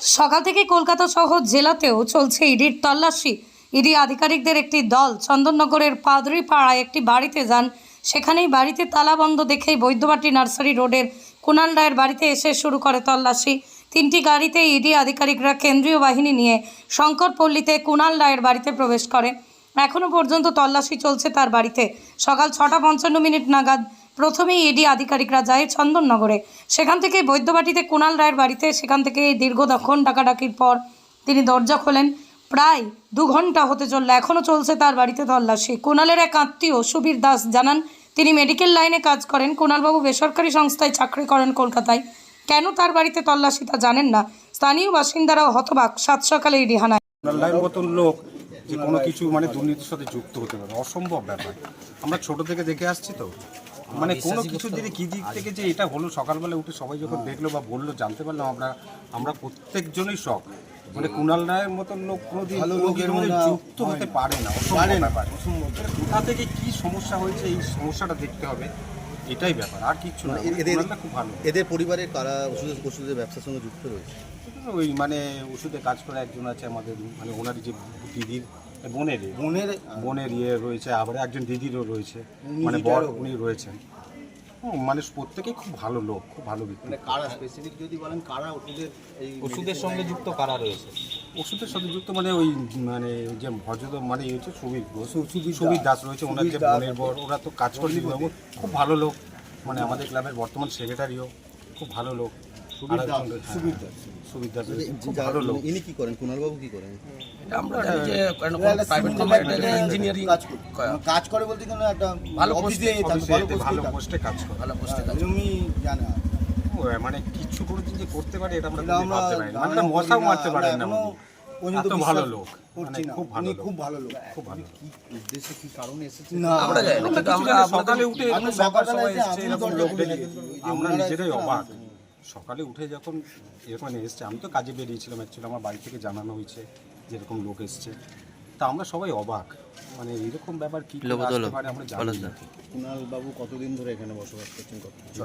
সকাল থেকে কলকাতা সহ জেলাতেও চলছে ইডির তল্লাশি। ইডি আধিকারিকদের একটি দল চন্দননগরের পাদরিপাড়ায় একটি বাড়িতে যান। সেখানেই বাড়িতে তালাবন্ধ দেখেই বৈদ্যবাটি নার্সারি রোডের কুণাল রায়ের বাড়িতে এসে শুরু করে তল্লাশি। তিনটি গাড়িতে ইডি আধিকারিকরা কেন্দ্রীয় বাহিনী নিয়ে শঙ্করপল্লীতে কুণাল রায়ের বাড়িতে প্রবেশ করে। এখনও পর্যন্ত তল্লাশি চলছে তার বাড়িতে। সকাল ছটা পঞ্চান্ন মিনিট নাগাদ প্রথমেই ইডি আধিকারিকরা যায় চন্দননগরে। সেখান থেকে বৈদ্যবাটিতে কুণাল রায়ের বাড়িতে, সেখান থেকে দীর্ঘ দীর্ঘক্ষণ ডাকাডাকির পর তিনি দরজা খোলেন। প্রায় দু ঘণ্টা হতে চলল এখনও চলছে তার বাড়িতে তল্লাশি। কুণালের এক আত্মীয় সুবীর দাস জানান, তিনি মেডিকেল লাইনে কাজ করেন। কুণালবাবু বেসরকারি সংস্থায় চাকরি করেন কলকাতায়। কেন তার বাড়িতে তল্লাশি তা জানেন না? স্থানীয় বাসিন্দারাও হতবাক, সাত সকালে ইডি হানায় লোক যে কোনো কিছু মানে দুর্নীতির সাথে যুক্ত হতে পারে, অসম্ভব ব্যাপার। আমরা ছোট থেকে দেখে আসছি তো। মানে কোনো কিছু যদি কি দিক থেকে যে এটা হলো সকালবেলা উঠে সবাই যখন দেখল বা বলল জানতে পারলাম আমরা আমরা প্রত্যেকজনই শখ। মানে কুণাল রায়ের মতন লোক কোনোদিন যুক্ত হতে পারে না ব্যাপার। মানে কোথা থেকে কি সমস্যা হয়েছে এই সমস্যাটা দেখতে হবে এটাই ব্যাপার আর কিচ্ছু না। এ- এদের- খুব ভালো। এদের পরিবারের কারা ওষুধের ওষুধের ব্যবসার সঙ্গে যুক্ত রয়েছে? ওই মানে ওষুধে কাজ করা একজন আছে আমাদের মানে ওনার যে দিদির বোনের বোনের বোনের ইয়ে রয়েছে আবার একজন দিদিরও রয়েছে। মানে বর উনি রয়েছেন। মানে প্রত্যেকেই খুব ভালো লোক খুব ভালো ব্যক্তি। মানে কারা স্পেসিফিক যদি বলেন কারা ওষুধের এই ওষুধের সঙ্গে যুক্ত কারা রয়েছে? ওষুধের সাথে যুক্ত মানে ওই মানে যে ভজদ মানে ইয়ে হচ্ছে সুবীর ঘোষ, সুবীর দাস। রয়েছে ওনার যে বোনের বর ওরা তো কাজ করে খুব ভালো লোক। মানে আমাদের ক্লাবের বর্তমান সেক্রেটারিও খুব ভালো লোক। হ্যাঁ, ইনি কি করেন? কুণালবাবু কি করেন? আমরা জানি যে প্রাইভেট কোম্পানিতে ইঞ্জিনিয়ারিং কাজ করে। কাজ করে। বলতে কোনো একটা ভালো পোস্টে- ভালো পোস্টে পোস্টে কাজ করে। ভালো পোস্টে কাজ এরকমই জানে মানে কিছু কোনোদিন যে করতে পারে এটা আমরা এটা কোনোদিন আমরা ভাবতে পারি না মানে মশাও মারতে পারেন না আমরা পর্যন্ত ভালো লোক। করছি মানে। খুব ভালো লোক। খুব ভালো লোক। খুব ভালো উদ্দেশ্যে কি কারণে এসেছে? না আমরা জানি না, কিন্তু আমরা সকালে উঠে এরকম আমি ব্যাপার সকালবেলা সবাই এসে এসছে, আমি এরকম দরজা লোক খুলে দেখে দেখি, ওই যে আমরা নিজেরাই অবাক। সকালে উঠে যখন এরকম এসছে আমি তো কাজে বেরিয়েছিলাম অ্যাকচুয়ালি আমার বাড়ি থেকে জানানো হয়েছে যে এরকম লোক এসছে। তা আমরা সবাই অবাক। মানে এরকম ব্যাপার কি করে আসতে পারে আমরা জানি না। কুণাল বাবু কতদিন ধরে এখানে বসবাস করছেন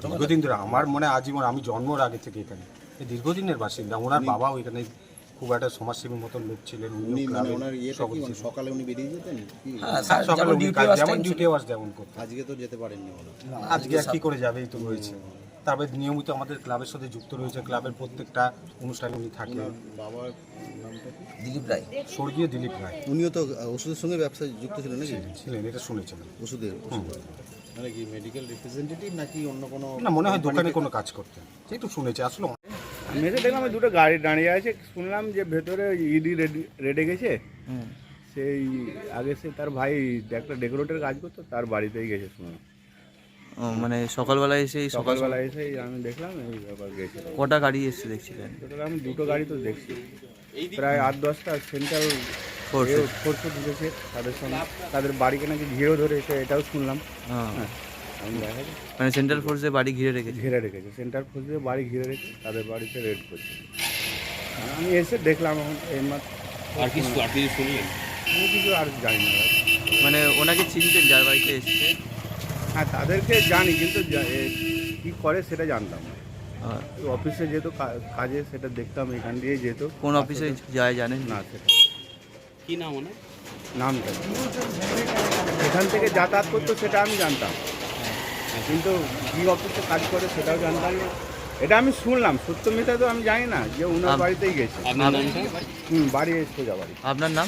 দীর্ঘদিন ধরে। আমার মনে হয় আজীবন আমি জন্মর আগে থেকে এখানে। এই দীর্ঘদিনের বাসিন্দা। ওনার বাবাও এখানে খুব একটা সমাজসেবীর মতন লোক ছিলেন। উনি মানে ওনার ইয়েটা সভাপতি কি মানে সকালে উনি বেরিয়ে যেতেন কি? হ্যাঁ, হ্যাঁ, সকালে যেমন উনি ডিউটি যেমন ডিউটি আওয়ার্স যেমন করতেন। আজকে তো যেতে পারেননি আজকে আর কি করে যাবে এই তো রয়েছে। তারপরে নিয়মিত আমাদের ক্লাবের সাথে যুক্ত রয়েছে। ক্লাবের প্রত্যেকটা অনুষ্ঠানে উনি থাকেন। বাবার নামটা দিলীপ রায়। স্বর্গীয় দিলীপ রায়। উনিও তো ওষুধের সঙ্গে ব্যবসায় যুক্ত ছিলেন নাকি? ছিলেন এটা শুনেছিলেন ওষুধের। মানে কি মেডিকেল রিপ্রেজেন্টেটিভ নাকি অন্য কোনো না মনে হয় দোকানে কোনো কাজ করতেন। যেহেতু শুনেছি আসলে আমি এসে দেখলাম দুটো গাড়ি দাঁড়িয়ে আছে। শুনলাম যে ভেতরে ইডি রেডে গেছে। সেই আগে সে তার ভাই একটা ডেকোরেটের কাজ করতো তার বাড়িতেই গেছে শুনলাম। মানে সকালবেলায় এসে সকালবেলা এসে আমি দেখলাম এই ব্যাপার গেছে কটা গাড়ি এসে দেখছিলেন? আমি দুটো গাড়ি তো দেখছি। প্রায় আট দশটা সেন্ট্রাল এর? ঢুকেছে তাদের সঙ্গে। তাদের বাড়িকে নাকি ঘিরেও ধরেছে এটাও শুনলাম। হ্যাঁ হ্যাঁ আমি মানে সেন্ট্রাল ফোর্সে বাড়ি ঘিরে রেখেছে? ঘিরে রেখেছে। সেন্ট্রাল ফোর্সে বাড়ি ঘিরে রেখে তাদের বাড়িতে রেড করছে। আমি এসে দেখলাম এখন এই মাত্র আর কিছু আর কিছু শুনলেন? আমি কিছু আর জানি না। মানে ওনাকে চিনতেন যার বাড়িতে এসছে? হ্যাঁ তাদেরকে জানি কিন্তু কি করে সেটা জানতাম না। হ্যাঁ। অফিসে যেহেতু কা- কাজে সেটা দেখতাম এখান দিয়ে যেত কোন অফিসে যায় জানেন না সেটা কি নাম ওনার? নামটা এখান থেকে যাতায়াত করতো সেটা আমি জানতাম। কিন্তু কি অফিসে কাজ করে সেটাও জানতাম না। এটা আমি শুনলাম সত্য মিথ্যা তো আমি জানি না যে ওনার বাড়িতেই গেছে। হুম বাড়ি এসে যা বাড়ি আপনার নাম?